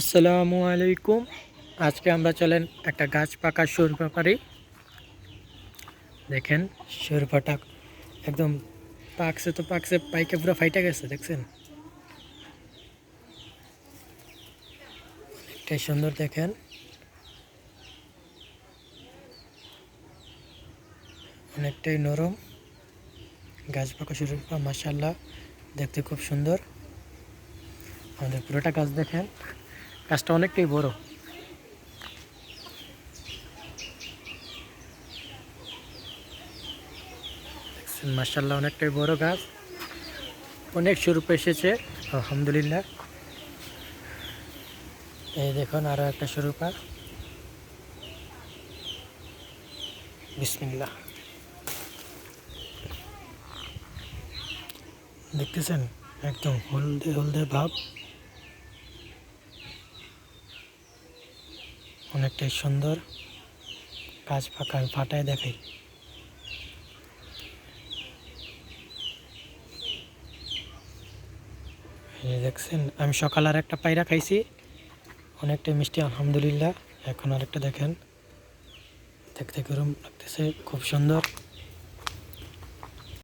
আসসালামু আলাইকুম। আজকে আমরা চলেন একটা গাছ পাকা সুর ব্যাপারে। দেখেন সুরফাটা একদম পাকছে তো পাকছে, পাইকে পুরো ফাইটা গেছে, দেখছেন? অনেকটাই সুন্দর দেখেন। অনেকটাই নরম। গাছ পাকা সুর মাসাল্লাহ দেখতে খুব সুন্দর। আমাদের পুরোটা গাছ দেখেন। গাছটা অনেকটাই বড়। মার্শাল্লাহ অনেকটাই বড় গাছ। অনেক স্বরূপ এসেছে, আলহামদুলিল্লাহ। এই দেখুন, আরও একটা স্বরূপা। বিসমিল্লাহ। দেখতেছেন? একদম হলদে হলদে ভাব। অনেকটাই সুন্দর। কাজ ফাঁকা ফাটায় দেখাই। দেখছেন, আমি সকাল আর একটা পায়রা খাইছি। অনেকটাই মিষ্টি, আলহামদুলিল্লাহ। এখন আরেকটা দেখেন। দেখতে গরম লাগতেছে, খুব সুন্দর।